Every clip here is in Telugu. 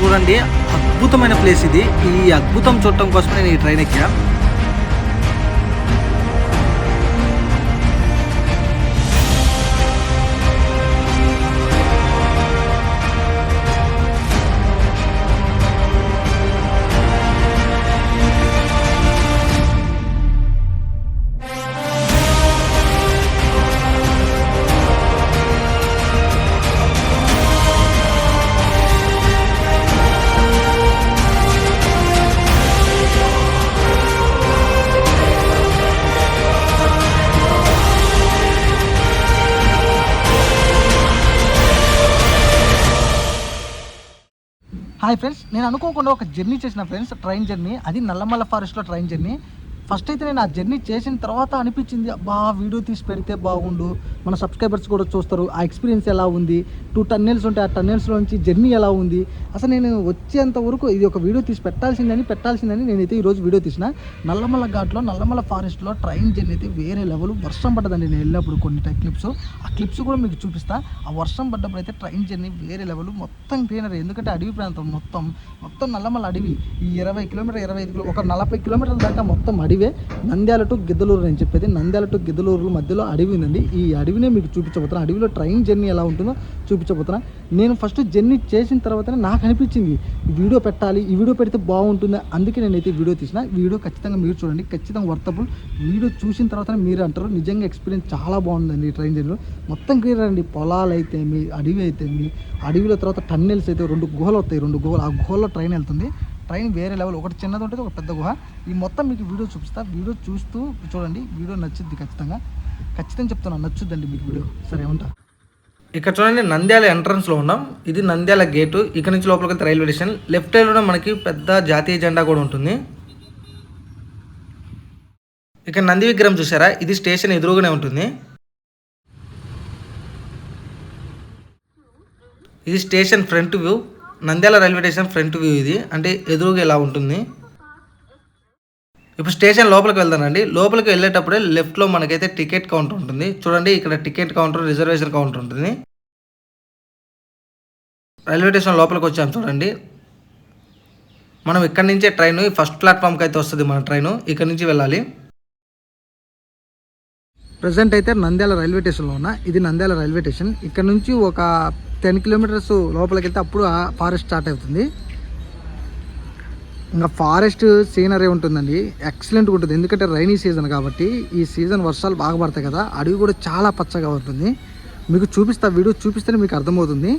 చూడండి. అద్భుతమైన ప్లేస్ ఇది. ఈ అద్భుతం చూడటం కోసం నేను ఈ ట్రైన్ ఎక్కా హాయ్ ఫ్రెండ్స్ నేను అనుకోకుండా ఒక జర్నీ చేసిన ఫ్రెండ్స్ ట్రైన్ జర్నీ. అది నల్లమల్ల ఫారెస్ట్లో ట్రైన్ జర్నీ. ఫస్ట్ అయితే నేను ఆ జర్నీ చేసిన తర్వాత అనిపించింది అబ్బా వీడియో తీసి పెడితే బాగుండు. మన సబ్స్క్రైబర్స్ కూడా చూస్తారు ఆ ఎక్స్పీరియన్స్ ఎలా ఉంది? టూ టన్నెల్స్ ఉంటాయి ఆ టన్నెల్స్లో నుంచి జర్నీ ఎలా ఉంది? అసలు నేను వచ్చేంత వరకు ఇది ఒక వీడియో తీసి పెట్టాల్సిందని పెట్టాల్సిందని నేనైతే ఈరోజు వీడియో తీసిన. నల్లమల్ల ఘాట్లో నల్లమల్ల ఫారెస్ట్లో ట్రైన్ జర్నీ అయితే వేరే లెవెల్. వర్షం పడ్డదండి నేను వెళ్ళినప్పుడు కొన్ని టైప్ క్లిప్స్. ఆ క్లిప్స్ కూడా మీకు చూపిస్తా. ఆ వర్షం పడ్డప్పుడు అయితే ట్రైన్ జర్నీ వేరే లెవెల్. మొత్తం గ్రీనరీ ఎందుకంటే అడవి ప్రాంతం మొత్తం. మొత్తం నల్లమల్ల అడవి. ఈ ఇరవై కిలోమీటర్ ఇరవై ఐదు ఒక నలభై కిలోమీటర్ల దాకా మొత్తం అడవి. నంద్యాల టు గిద్దలూరు నేను చెప్పేది. నంద్యాల టు గిద్దలూరు మధ్యలో అడవి ఉందండి. ఈ అడవినే మీకు చూపించబోతున్నా. అడవిలో ట్రైన్ జర్నీ ఎలా ఉంటుందో చూపించబోతున్నా. నేను ఫస్ట్ జర్నీ చేసిన తర్వాతనే నాకు అనిపించింది వీడియో పెట్టాలి ఈ వీడియో పెడితే బాగుంటుంది. అందుకే నేనైతే వీడియో తీసిన. వీడియో ఖచ్చితంగా మీరు చూడండి. ఖచ్చితంగా వర్తబుల్. వీడియో చూసిన తర్వాత మీరు అంటారు. నిజంగా ఎక్స్పీరియన్స్ చాలా బాగుందండి ఈ ట్రైన్ జర్నీలో. మొత్తం క్లియర్ అండి. పొలాలు అయితే మీ అడవి అయితే మీ అడవిలో తర్వాత టన్నెల్స్ అయితే రెండు గుహలు వస్తాయి రెండు గుహలు. ఆ గుహల్లో ట్రైన్ వెళ్తుంది. ట్రైన్ వేరే లెవెల్ ఒకటి చిన్నది ఉంటుంది ఒక పెద్ద గుహ. ఈ మొత్తం మీకు వీడియో చూపిస్తా. వీడియో చూస్తూ చూడండి. వీడియో నచ్చుద్ది ఖచ్చితంగా. ఖచ్చితంగా చెప్తున్నాను నచ్చుద్దండి మీకు వీడియో. సరే ఉంటా. ఇక్కడ చూడండి నంద్యాల ఎంట్రన్స్లో ఉన్నాం. ఇది నంద్యాల గేటు. ఇక్కడ నుంచి లోపలికి రైల్వే స్టేషన్. లెఫ్ట్ సైడ్లో మనకి పెద్ద జాతీయ జెండా కూడా ఉంటుంది. ఇక్కడ నంది విగ్రహం చూసారా ఇది స్టేషన్ ఎదురుగానే ఉంటుంది. ఇది station front view. Nandyal railway station front view ఇది. అంటే ఎదురుగా ఇలా ఉంటుంది? ఇప్పుడు స్టేషన్ లోపలికి వెళ్తానండి లోపలికి వెళ్ళేటప్పుడే లెఫ్ట్లో మనకైతే టికెట్ కౌంటర్ ఉంటుంది. చూడండి ఇక్కడ టికెట్ కౌంటర్ రిజర్వేషన్ కౌంటర్ ఉంటుంది. రైల్వే స్టేషన్ లోపలికి వచ్చాము చూడండి. మనం ఇక్కడ నుంచే ట్రైన్ ఫస్ట్ ప్లాట్ఫామ్కి అయితే వస్తుంది మన ట్రైన్. ఇక్కడ నుంచి వెళ్ళాలి. ప్రజెంట్ అయితే నంద్యాల రైల్వే స్టేషన్లో ఉన్నా. ఇది నంద్యాల రైల్వే స్టేషన్. ఇక్కడ నుంచి ఒక టెన్ కిలోమీటర్స్ లోపలికి వెళ్తే అప్పుడు ఆ ఫారెస్ట్ స్టార్ట్ అవుతుంది. ఇంకా ఫారెస్ట్ సీనరీ ఉంటుందండి. ఎక్సలెంట్గా ఉంటుంది. ఎందుకంటే రైనీ సీజన్ కాబట్టి ఈ సీజన్ వర్షాలు బాగా పడతాయి కదా అడవి కూడా చాలా పచ్చగా ఉంటుంది. మీకు చూపిస్తా వీడియో చూపిస్తేనే మీకు అర్థమవుతుంది.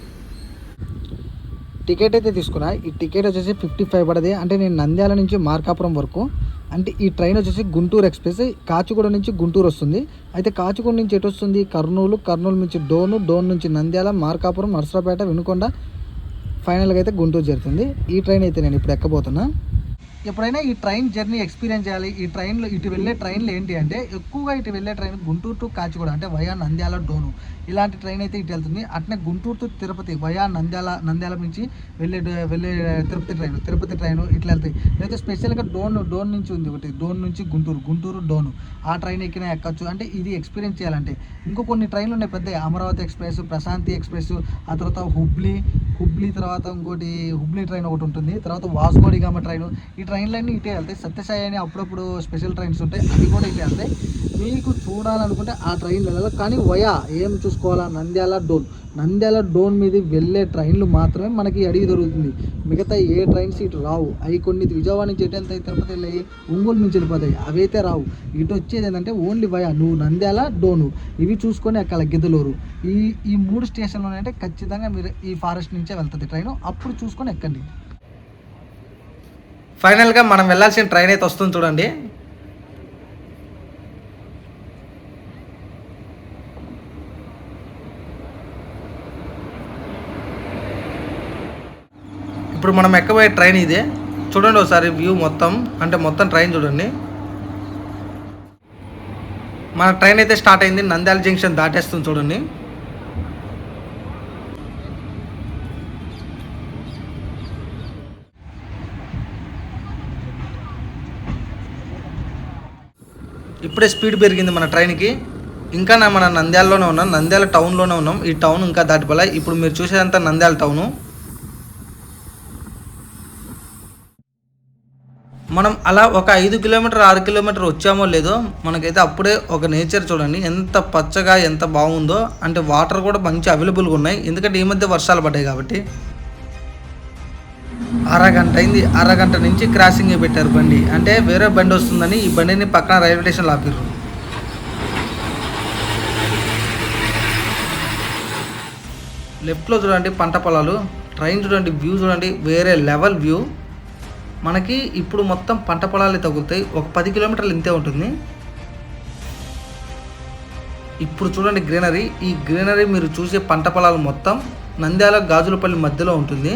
టికెట్ అయితే తీసుకున్నా. ఈ టికెట్ వచ్చేసి ఫిఫ్టీ ఫైవ్ పడది. అంటే నేను నంద్యాల నుంచి మార్కాపురం వరకు అంటే ఈ ట్రైన్ వచ్చేసి గుంటూరు ఎక్స్ప్రెస్ కాచిగూడ నుంచి గుంటూరు వస్తుంది. అయితే కాచిగూడ నుంచి ఎటు వస్తుంది? కర్నూలు కర్నూలు నుంచి డోను డోన్ నుంచి నంద్యాల మార్కాపురం నర్సరాపేట వినుకొండ. ఫైనల్గా అయితే గుంటూరు చేరుతుంది. ఈ ట్రైన్ అయితే నేను ఇప్పుడు ఎక్కబోతున్నా. ఎప్పుడైనా ఈ ట్రైన్ జర్నీ ఎక్స్పీరియన్స్ చేయాలి. ఈ ట్రైన్లో ఇటు వెళ్ళే ట్రైన్లు ఏంటి అంటే ఎక్కువగా ఇటు వెళ్ళే ట్రైన్ గుంటూరు టు కాచిగూడ అంటే వయా నంద్యాల డోను. ఇలాంటి ట్రైన్ అయితే ఇటు వెళ్తుంది. అట్నే గుంటూరు టు తిరుపతి వయా నంద్యాల నంద్యాల నుంచి వెళ్ళే వెళ్ళే తిరుపతి ట్రైన్ తిరుపతి ట్రైన్ ఇట్లా వెళ్తాయి. లేదా స్పెషల్గా డోన్ డోన్ నుంచి ఉంది ఒకటి డోన్ నుంచి గుంటూరు గుంటూరు డోను. ఆ ట్రైన్ ఎక్కినా ఎక్కచ్చు. అంటే ఇది ఎక్స్పీరియన్స్ చేయాలంటే. ఇంకో కొన్ని ట్రైన్లు ఉన్నాయి పెద్ద అమరావతి ఎక్స్ప్రెస్ ప్రశాంతి ఎక్స్ప్రెస్ ఆ తర్వాత హుబ్లీ హుబ్లీ తర్వాత ఇంకోటి హుబ్లీ ట్రైన్ ఒకటి ఉంటుంది. తర్వాత వాస్కోడిగామ ట్రైన్. ఈ ట్రైన్లన్నీ ఇటే వెళ్తాయి. సత్యసాయి అని అప్పుడప్పుడు స్పెషల్ ట్రైన్స్ ఉంటాయి. అవి కూడా ఇటే వెళ్తాయి. మీకు చూడాలనుకుంటే ఆ ట్రైన్ వెళ్ళాలి. కానీ వయా ఏం చూసుకోవాలా? నంద్యాల డోన్. నంద్యాల డోన్ మీద వెళ్ళే ట్రైన్లు మాత్రమే మనకి అడిగి దొరుకుతుంది. మిగతా ఏ ట్రైన్స్ ఇటు రావు. అవి కొన్ని విజయవాడ నుంచి ఎటు వెళ్తాయి తిరుపతి వెళ్ళాయి ఒంగోలు నుంచి వెళ్ళిపోతాయి. అవైతే రావు. ఇటు వచ్చేది ఏంటంటే ఓన్లీ వయా. నువ్వు నంద్యాల డోను. ఇవి చూసుకొని అక్కడ గిద్దలూరు. ఈ ఈ మూడు స్టేషన్లు అంటే ఖచ్చితంగా మీరు ఈ ఫారెస్ట్ నుంచి వెళ్తుంది ట్రైన్. అప్పుడు చూసుకొని ఎక్కండి. ఫైనల్గా మనం వెళ్ళాల్సిన ట్రైన్ అయితే వస్తుంది చూడండి. ఇప్పుడు మనం ఎక్కబోయే ట్రైన్ ఇదే. చూడండి ఒకసారి వ్యూ మొత్తం అంటే మొత్తం ట్రైన్ చూడండి. మన ట్రైన్ అయితే స్టార్ట్ అయింది. నంద్యాల జంక్షన్ దాటేస్తుంది చూడండి. ఇప్పుడే స్పీడ్ పెరిగింది మన ట్రైన్కి. ఇంకా నా మన నంద్యాలలోనే ఉన్నాం. నంద్యాల టౌన్లోనే ఉన్నాం. ఈ టౌన్ ఇంకా దాటిపోలే. ఇప్పుడు మీరు చూసేదంతా నంద్యాల టౌను. మనం అలా ఒక ఐదు కిలోమీటర్ ఆరు కిలోమీటర్ వచ్చామో లేదో మనకైతే అప్పుడే ఒక నేచర్ చూడండి. ఎంత పచ్చగా ఎంత బాగుందో. అంటే వాటర్ కూడా మంచి అవైలబుల్గా ఉన్నాయి. ఎందుకంటే ఈ మధ్య వర్షాలు పడ్డాయి కాబట్టి. అరగంట అయింది. అరగంట నుంచి క్రాసింగ్ పెట్టారు బండి. అంటే వేరే బండి వస్తుందని ఈ బండిని పక్కన రైల్వే స్టేషన్లో ఆపిర్రు లెఫ్ట్లో చూడండి పంట పొలాలు. ట్రైన్ చూడండి వ్యూ చూడండి వేరే లెవెల్ వ్యూ మనకి ఇప్పుడు మొత్తం పంట పొలాలే తగులుతాయి. ఒక పది కిలోమీటర్లు ఇంతే ఉంటుంది. ఇప్పుడు చూడండి గ్రీనరీ ఈ గ్రీనరీ మీరు చూసే పంట పొలాలు మొత్తం నంద్యాల గాజులపల్లి మధ్యలో ఉంటుంది.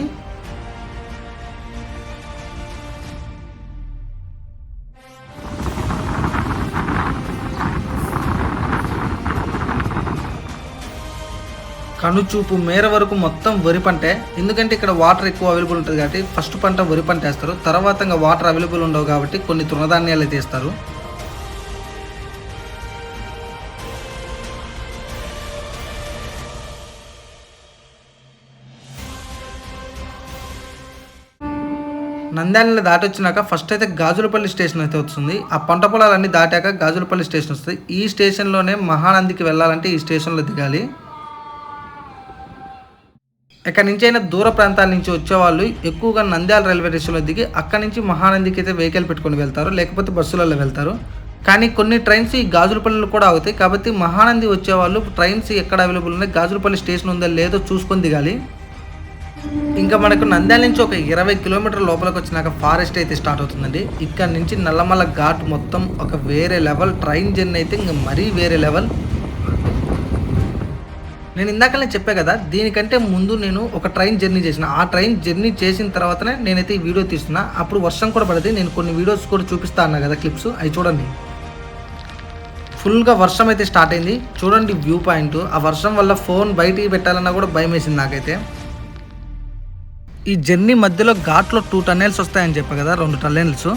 కనుచూపు మేర వరకు మొత్తం వరి పంటే ఎందుకంటే ఇక్కడ వాటర్ ఎక్కువ అవైలబుల్ ఉంటుంది కాబట్టి ఫస్ట్ పంట వరి పంట వేస్తారు తర్వాత ఇంకా వాటర్ అవైలబుల్ ఉండవు కాబట్టి కొన్ని తృణధాన్యాలు తీస్తారు. నంద్యాలని దాటి వచ్చినాక ఫస్ట్ అయితే గాజులపల్లి స్టేషన్ అయితే వస్తుంది. ఆ పంట పొలాలన్నీ దాటాక గాజులపల్లి స్టేషన్ వస్తుంది. ఈ స్టేషన్లోనే మహానందికి వెళ్ళాలంటే ఈ స్టేషన్లో దిగాలి. ఎక్కడి నుంచి అయినా దూర ప్రాంతాల నుంచి వచ్చేవాళ్ళు ఎక్కువగా నంద్యాల రైల్వే స్టేషన్లో దిగి అక్కడి నుంచి మహానందికి అయితే వెహికల్ పెట్టుకొని వెళ్తారు లేకపోతే బస్సులలో వెళ్తారు. కానీ కొన్ని ట్రైన్స్ ఈ గాజులపల్లిలో కూడా అవుతాయి కాబట్టి మహానంది వచ్చేవాళ్ళు ట్రైన్స్ ఎక్కడ అవైలబుల్ ఉన్నాయి గాజులపల్లి స్టేషన్ ఉందో లేదో చూసుకొని దిగాలి. ఇంకా మనకు నంద్యాల నుంచి ఒక ఇరవై కిలోమీటర్ లోపలికి వచ్చినాక ఫారెస్ట్ అయితే స్టార్ట్ అవుతుందండి. ఇక్కడ నుంచి నల్లమల్ల ఘాట్ మొత్తం ఒక వేరే లెవెల్ ట్రైన్ జర్నీ అయితే ఇంకా మరీ వేరే లెవెల్ నేను ఇందాకనే చెప్పా కదా దీనికంటే ముందు నేను ఒక ట్రైన్ జర్నీ చేసిన. ఆ ట్రైన్ జర్నీ చేసిన తర్వాతనే నేనైతే ఈ వీడియో తీస్తున్నా. అప్పుడు వర్షం కూడా పడింది. నేను కొన్ని వీడియోస్ కూడా చూపిస్తా అన్నా కదా క్లిప్స్ అవి చూడండి. ఫుల్గా వర్షం అయితే స్టార్ట్ అయింది. చూడండి వ్యూ పాయింట్ ఆ వర్షం వల్ల ఫోన్ బయటికి పెట్టాలన్నా కూడా భయం వేసింది నాకైతే. ఈ జర్నీ మధ్యలో ఘాట్లో టూ టన్నెల్స్ వస్తాయని చెప్పా కదా రెండు టన్నెల్స్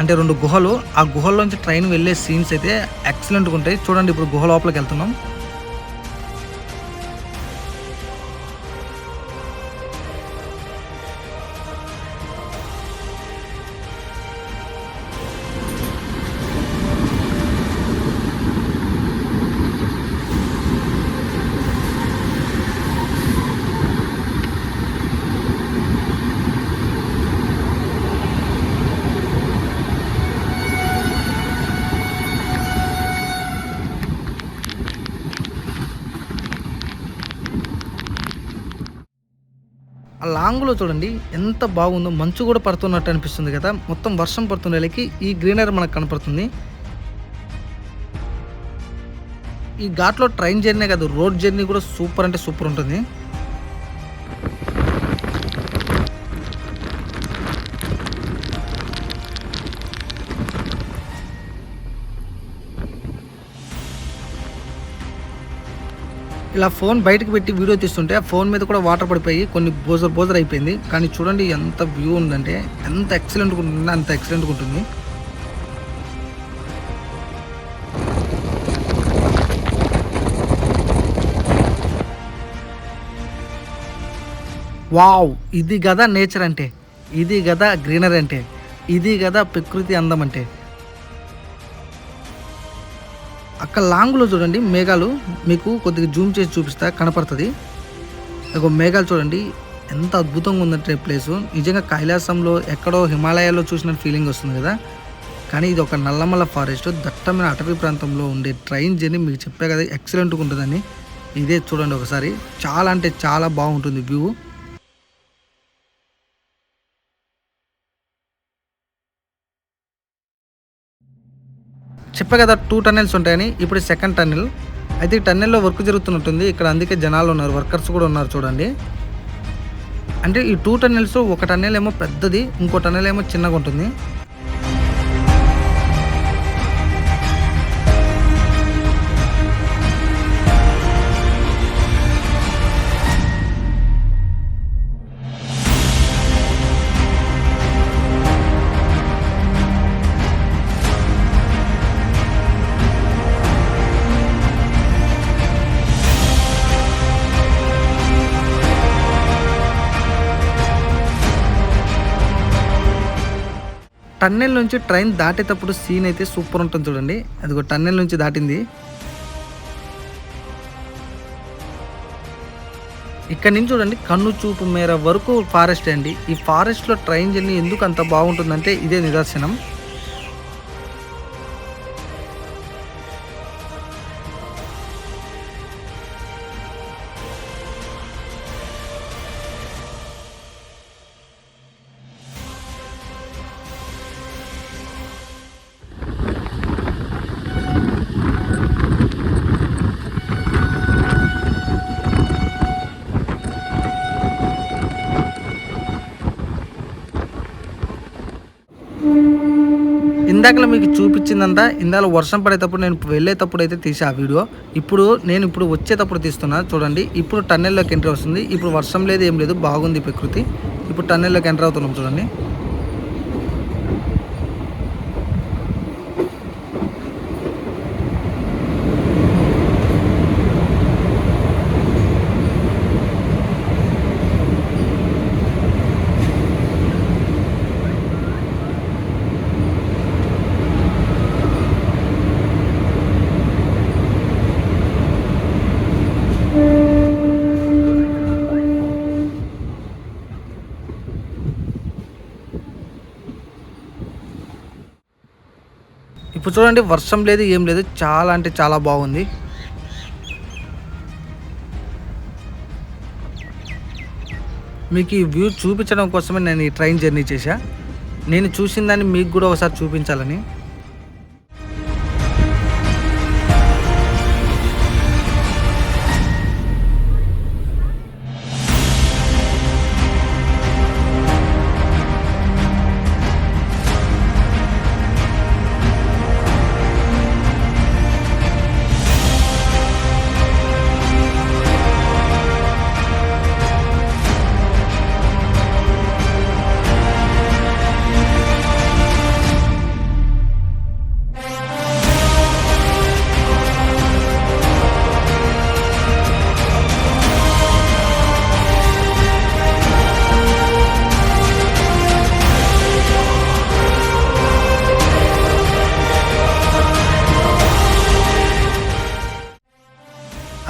అంటే రెండు గుహలు. ఆ గుహల్లోంచి ట్రైన్ వెళ్ళే సీన్స్ అయితే ఎక్సలెంట్గా ఉంటాయి. చూడండి ఇప్పుడు గుహ లోపలికి వెళ్తున్నాం. ఆ చూడండి ఎంత బాగుందో. మంచు కూడా పడుతున్నట్టు అనిపిస్తుంది కదా. మొత్తం వర్షం పడుతుండేకి ఈ గ్రీనరీ మనకు కనపడుతుంది. ఈ ఘాట్లో ట్రైన్ జర్నీ కాదు రోడ్ జర్నీ కూడా సూపర్ అంటే సూపర్ ఉంటుంది. ఇలా ఫోన్ బయటకు పెట్టి వీడియో తీస్తుంటే ఫోన్ మీద కూడా వాటర్ పడిపోయి కొన్ని బోజర్ బోజర్ అయిపోయింది. కానీ చూడండి ఎంత వ్యూ ఉందంటే ఎంత ఎక్సలెంట్గా ఉంటుంది అంత ఎక్సలెంట్గా ఉంటుంది. వావ్ ఇది కదా నేచర్ అంటే ఇది కదా గ్రీనరీ అంటే ఇది కదా ప్రకృతి అందం అంటే. అక్కడ లాంగ్లో చూడండి మేఘాలు మీకు కొద్దిగా జూమ్ చేసి చూపిస్తా కనపడుతుంది. ఒక మేఘాలు చూడండి ఎంత అద్భుతంగా ఉందంటే ప్లేసు. నిజంగా కైలాసంలో ఎక్కడో హిమాలయాల్లో చూసిన ఫీలింగ్ వస్తుంది కదా. కానీ ఇది ఒక నల్లమల్ల ఫారెస్ట్ దట్టమైన అటవీ ప్రాంతంలో ఉండే ట్రైన్ జర్నీ మీకు చెప్పే కదా ఎక్సలెంట్గా ఉంటుందని. ఇదే చూడండి ఒకసారి. చాలా అంటే చాలా బాగుంటుంది వ్యూ. చెప్పే కదా టూ టన్నెల్స్ ఉంటాయని. ఇప్పుడు సెకండ్ టన్నెల్ అయితే ఈ టన్నెల్లో వర్క్ జరుగుతున్నట్టుంది. ఇక్కడ అందుకే జనాలు ఉన్నారు వర్కర్స్ కూడా ఉన్నారు చూడండి. అంటే ఈ టూ టన్నెల్స్ ఒక టన్నెల్ ఏమో పెద్దది ఇంకో టన్నెల్ ఏమో చిన్నగా ఉంటుంది టన్నెల్ నుంచి ట్రైన్ దాటేటప్పుడు సీన్ అయితే సూపర్ ఉంటుంది చూడండి. అదిగో టన్నెల్ నుంచి దాటింది. ఇక్కడ నుంచి చూడండి కన్ను చూపు మేర వరకు ఫారెస్ట్ అండి. ఈ ఫారెస్ట్లో ట్రైన్ జర్నీ ఎందుకు అంత బాగుంటుందంటే ఇదే నిదర్శనం. ఇందాకలో మీకు చూపించిందంతా ఇందాక వర్షం పడేటప్పుడు నేను వెళ్ళేటప్పుడు అయితే తీసా ఆ వీడియో. ఇప్పుడు నేను ఇప్పుడు వచ్చేటప్పుడు తీస్తున్నా చూడండి. ఇప్పుడు టన్నెల్లోకి ఎంటర్ వస్తుంది. ఇప్పుడు వర్షం లేదు ఏం లేదు బాగుంది ప్రకృతి. ఇప్పుడు టన్నెల్లోకి ఎంటర్ అవుతున్నాం చూడండి. ఇప్పుడు చూడండి వర్షం లేదు ఏం లేదు. చాలా అంటే చాలా బాగుంది. మీకు ఈ వ్యూ చూపించడం కోసమే నేను ఈ ట్రైన్ జర్నీ చేశా. నేను చూసిన దాన్ని మీకు కూడా ఒకసారి చూపించాలని.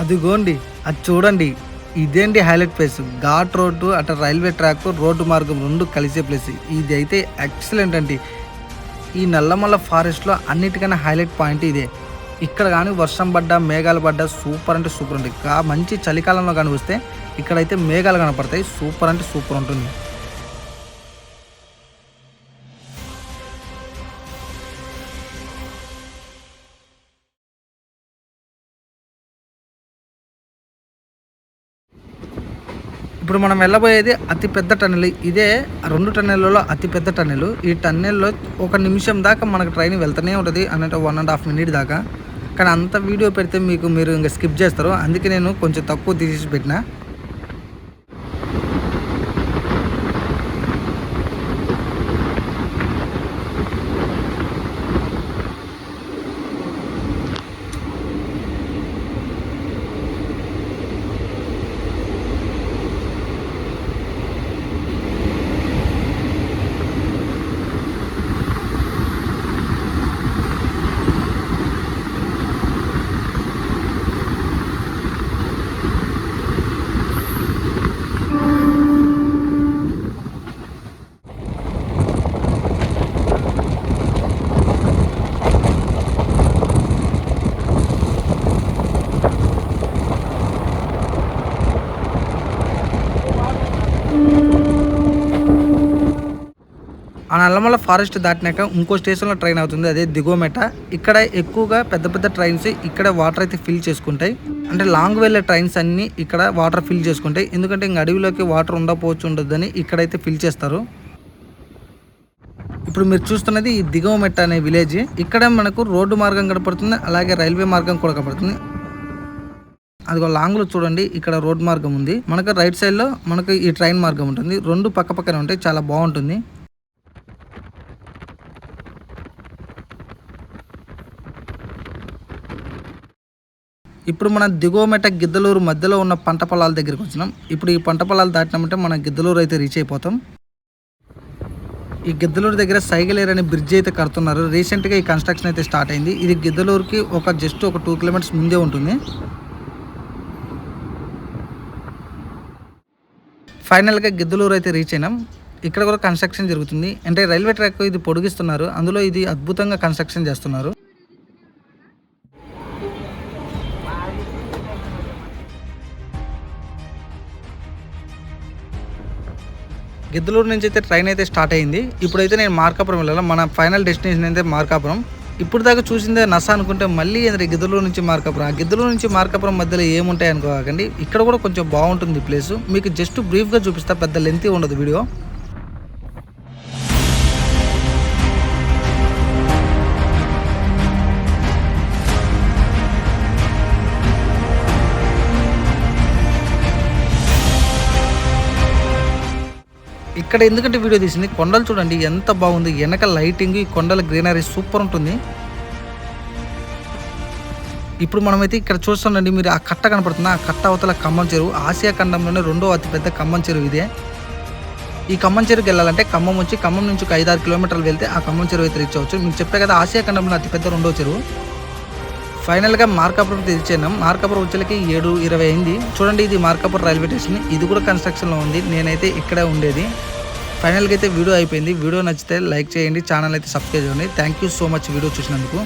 అదిగోండి అది చూడండి. ఇదేంటి హైలైట్ ప్లేస్ ఘాట్ రోడ్డు అటు రైల్వే ట్రాక్ రోడ్డు మార్గం రెండు కలిసే ప్లేస్ ఇది అయితే ఎక్సలెంట్ అండి. ఈ నల్లమల్ల ఫారెస్ట్లో అన్నిటికన్నా హైలైట్ పాయింట్ ఇదే. ఇక్కడ కానీ వర్షం పడ్డా మేఘాలు పడ్డా సూపర్ అంటే సూపర్ ఉంటుంది. మంచి చలికాలంలో కానీ వస్తే ఇక్కడైతే మేఘాలు కనపడతాయి. సూపర్ అంటే సూపర్ ఉంటుంది. ఇప్పుడు మనం వెళ్ళబోయేది అతి పెద్ద టన్నెల్. ఇదే రెండు టన్నెల్లో అతిపెద్ద టన్నెల్. ఈ టన్నెల్లో ఒక నిమిషం దాకా మనకు ట్రైన్ వెళ్తూనే ఉంటుంది అన్నట్టు వన్ అండ్ హాఫ్ మినిట్ దాకా. కానీ అంత వీడియో పెడితే మీకు మీరు ఇంకా స్కిప్ చేస్తారు. అందుకే నేను కొంచెం తక్కువ తీసి పెట్టిన. నల్లమల ఫారెస్ట్ దాటినాక ఇంకో స్టేషన్లో ట్రైన్ అవుతుంది అదే దిగోమెట. ఇక్కడ ఎక్కువగా పెద్ద పెద్ద ట్రైన్స్ ఇక్కడ వాటర్ అయితే ఫిల్ చేసుకుంటాయి. అంటే లాంగ్ వెళ్ళే ట్రైన్స్ అన్నీ ఇక్కడ వాటర్ ఫిల్ చేసుకుంటాయి. ఎందుకంటే ఇంక అడవిలోకి వాటర్ ఉండకపోవచ్చు ఉండొద్దని ఇక్కడైతే ఫిల్ చేస్తారు. ఇప్పుడు మీరు చూస్తున్నది ఈ దిగవమెట్ట అనే విలేజ్. ఇక్కడ మనకు రోడ్డు మార్గం కనపడుతుంది అలాగే రైల్వే మార్గం కూడా కనపడుతుంది. అదిగో లాంగ్లో చూడండి ఇక్కడ రోడ్ మార్గం ఉంది. మనకు రైట్ సైడ్లో మనకు ఈ ట్రైన్ మార్గం ఉంటుంది. రెండు పక్క పక్కనే ఉంటాయి చాలా బాగుంటుంది. ఇప్పుడు మన దిగువమెట గిద్దలూరు మధ్యలో ఉన్న పంట పొలాల దగ్గరికి వచ్చినాం. ఇప్పుడు ఈ పంట పొలాలు దాటినామంటే మనం గిద్దలూరు అయితే రీచ్ అయిపోతాం. ఈ గిద్దలూరు దగ్గర సైగలేర్ అనే బ్రిడ్జ్ అయితే కడుతున్నారు. రీసెంట్గా ఈ కన్స్ట్రక్షన్ అయితే స్టార్ట్ అయింది. ఇది గిద్దలూరుకి ఒక జస్ట్ ఒక టూ కిలోమీటర్స్ ముందే ఉంటుంది. ఫైనల్గా గిద్దలూరు అయితే రీచ్ అయినాం. ఇక్కడ కూడా కన్స్ట్రక్షన్ జరుగుతుంది. అంటే రైల్వే ట్రాక్ ఇది పొడిగిస్తున్నారు. అందులో ఇది అద్భుతంగా కన్స్ట్రక్షన్ చేస్తున్నారు. గిద్దలూరు నుంచి అయితే ట్రైన్ అయితే స్టార్ట్ అయింది. ఇప్పుడైతే నేను మార్కాపురం వెళ్ళాలి? మన ఫైనల్ డెస్టినేషన్ అయితే మార్కాపురం. ఇప్పుడు దాకా చూసిందే నస అనుకుంటే మళ్ళీ ఏంటంటే గిద్దలూరు నుంచి మార్కాపురం? ఆ గిద్దలూరు నుంచి మార్కాపురం మధ్యలో ఏముంటాయి అనుకోకండి. ఇక్కడ కూడా కొంచెం బాగుంటుంది ప్లేస్. మీకు జస్ట్ బ్రీఫ్గా చూపిస్తా పెద్ద లెంతీ ఉండదు వీడియో. ఇక్కడ ఎందుకంటే వీడియో తీసింది? కొండలు చూడండి ఎంత బాగుంది. వెనక లైటింగ్ ఈ కొండల గ్రీనరీ సూపర్ ఉంటుంది. ఇప్పుడు మనమైతే ఇక్కడ చూస్తుండండి మీరు ఆ కట్ట కనపడుతుంది? ఆ కట్ట అవతల ఖమ్మం చెరువు. ఆసియా ఖండంలోనే రెండో అతిపెద్ద ఖమ్మం చెరువు ఇదే. ఈ ఖమ్మం చెరువుకి వెళ్ళాలంటే ఖమ్మం వచ్చి ఖమ్మం నుంచి ఒక ఐదారు కిలోమీటర్లు వెళ్తే ఆ ఖమ్మం చెరువు అయితే రీచ్ అవ్వచ్చు. మీకు చెప్పే కదా ఆసియా ఖండంలో అతిపెద్ద రెండో చెరువు. ఫైనల్గా మార్కాపురం తెరిచాను మార్కాపురం వచ్చేలకి ఏడు ఇరవై అయింది. చూడండి ఇది మార్కాపురం రైల్వే స్టేషన్. ఇది కూడా కన్స్ట్రక్షన్లో ఉంది. నేనైతే ఇక్కడే ఉండేది. ఫైనల్గా అయితే వీడియో అయిపోయింది. వీడియో నచ్చితే లైక్ చేయండి ఛానల్ అయితే సబ్స్క్రైబ్ చేయండి. Thank you so much video చూసినందుకు.